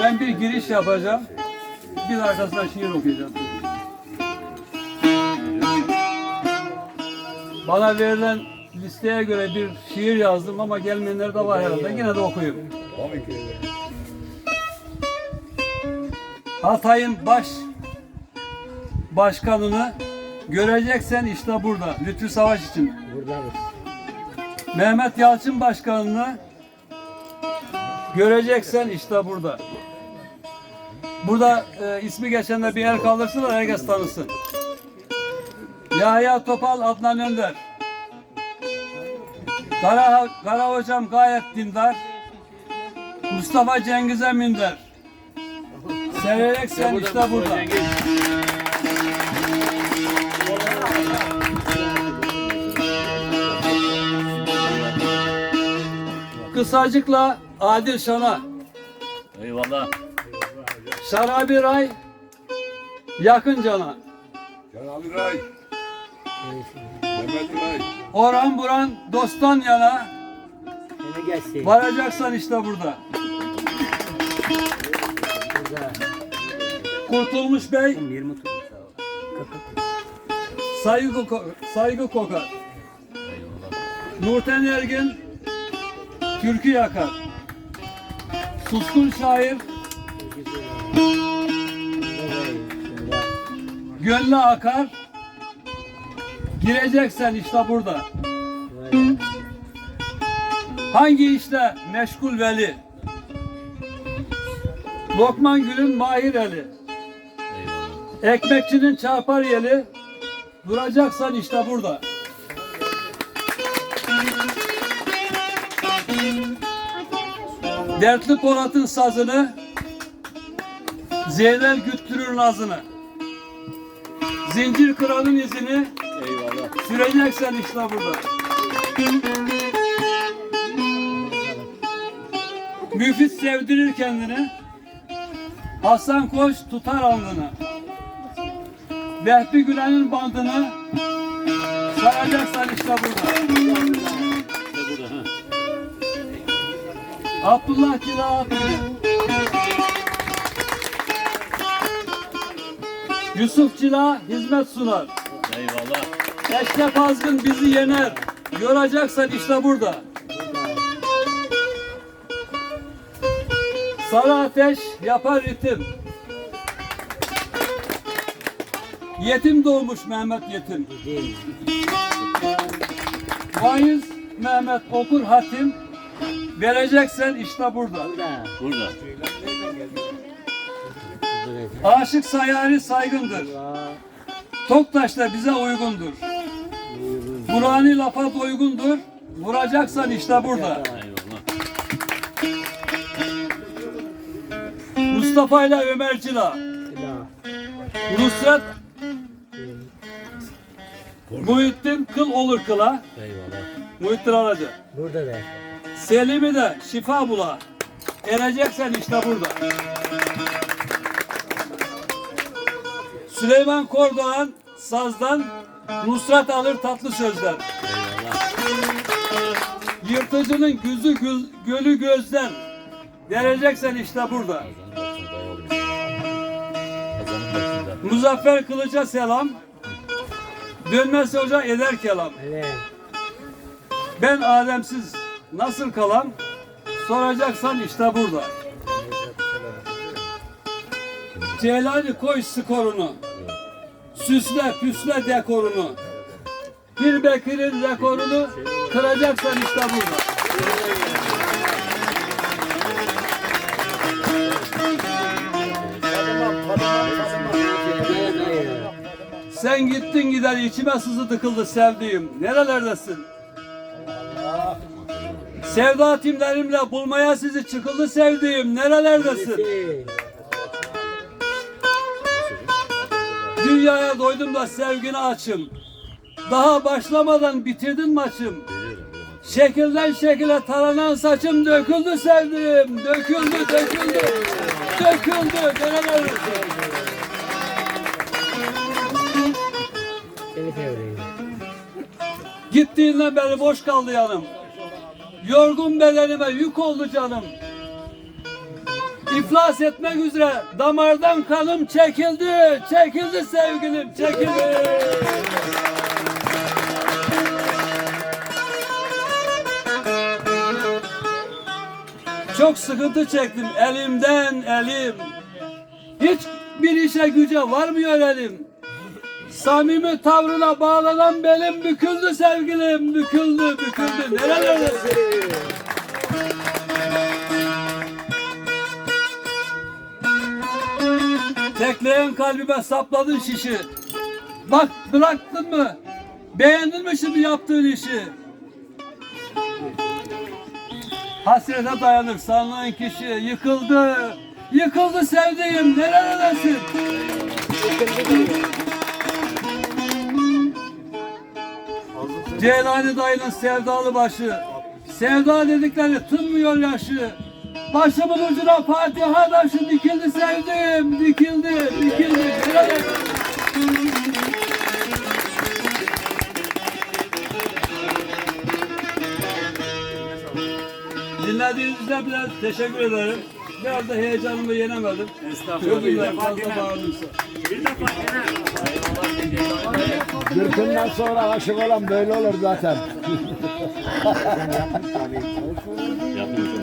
Ben bir giriş yapacağım. Bir arkasına şiir okuyacağım. Bana verilen listeye göre bir şiir yazdım ama gelmeyenler de var herhalde. Yine de okuyayım. Hatay'ın baş başkanını göreceksen işte burada. Lütfü Savaş için. Mehmet Yalçın başkanını göreceksen işte burada. Burada e, ismi geçenler bir el kaldırsın da herkes tanısın. Yahya Topal Adnan Önder. Kara, Kara hocam gayet dindar. Mustafa Cengiz'e minder. Severek sen işte burada. Kısacıkla Adil Şan'a. Eyvallah. Şarabi Ray yakın cana. Cenab-ı Ray, Mehmet Ray, Orhan Buran dosttan yana. Yine gelsin. Varacaksan işte burada. Burada. Kurtulmuş Bey 20 tutmuş. saygı, ko- saygı kokar. Nurten Ergin türkü yakar. Suskun şair gönlü akar. Gireceksen işte burada. Hangi işte meşgul veli? Lokman Gül'ün mahir eli. Ekmekçinin çarpar yeli. Duracaksan işte burada. Dertli Polat'ın sazını Zeynel güttürür nazını. Zincir kralın izini Eyvallah. süreceksen işte burada. Müfit sevdirir kendini. Hasan Koç tutar alnını. Vehbi Gülen'in bandını saracaksan işte burada. Abdullah Yusuf Cila hizmet sunar. Eyvallah. Eşref Azgın bizi yener. Yoracaksan işte burada. Sarı ateş yapar ritim. Yetim doğmuş Mehmet yetim. Vaiz Mehmet okur hatim. Vereceksen işte burada. Burada. Burada. Aşık sayari saygındır. Allah. Toktaş da bize uygundur. Kur'an'ı lafa uygundur. Vuracaksan işte burada. Eyvallah. Mustafa ile Ömer Cila. Nusret Muhittin kıl olur kıla. Eyvallah. Muhittin Aracı. Burada da. Selim'i de şifa bula. Ereceksen işte burada. Süleyman Kordoğan sazdan Nusret alır tatlı sözler. Eyvallah. Yırtıcının gözü gül- gölü gözden. Vereceksen işte burada. Muzaffer Kılıç'a selam. Dönmez hoca eder kelam. Ben Ademsiz nasıl kalam? Soracaksan işte burada. Celali koy skorunu. Süsle püsle dekorunu. Bir Bekir'in rekorunu kıracaksan işte burada. Sen gittin gider içime sızı tıkıldı sevdiğim. Nerelerdesin? Sevda timlerimle bulmaya sizi çıkıldı sevdiğim. Nerelerdesin? Dünyaya doydum da sevgini açım. Daha başlamadan bitirdin maçım. Şekilden şekile taranan saçım döküldü sevdiğim. Döküldü, döküldü. Döküldü. Seviyorum. Gittiğinden beri boş kaldı yanım. Yorgun bedenime yük oldu canım. İflas etmek üzere damardan kanım çekildi, çekildi sevgilim, çekildi. Çok sıkıntı çektim elimden elim. Hiç bir işe güce varmıyor elim. Samimi tavrına bağlanan belim büküldü sevgilim, büküldü, büküldü. Nerelerdesin? Tekleyen kalbime sapladın şişi. Bak bıraktın mı? Beğendin mi şimdi yaptığın işi? Hasrete dayanır sanlığın kişi. Yıkıldı. Yıkıldı sevdiğim. Nerelerdesin? Ceylani dayının sevdalı başı. Sevda dedikleri tınmıyor yaşı. Başımın ucuna Fatiha taşı dikildi sevdim. Dikildi, dikildi. Nerelerdesin? Dinlediğiniz için biraz teşekkür ederim. Biraz da heyecanımı yenemedim. Estağfurullah. Fazla bağırmışsa. Gürkünden sonra aşık olan böyle olur zaten.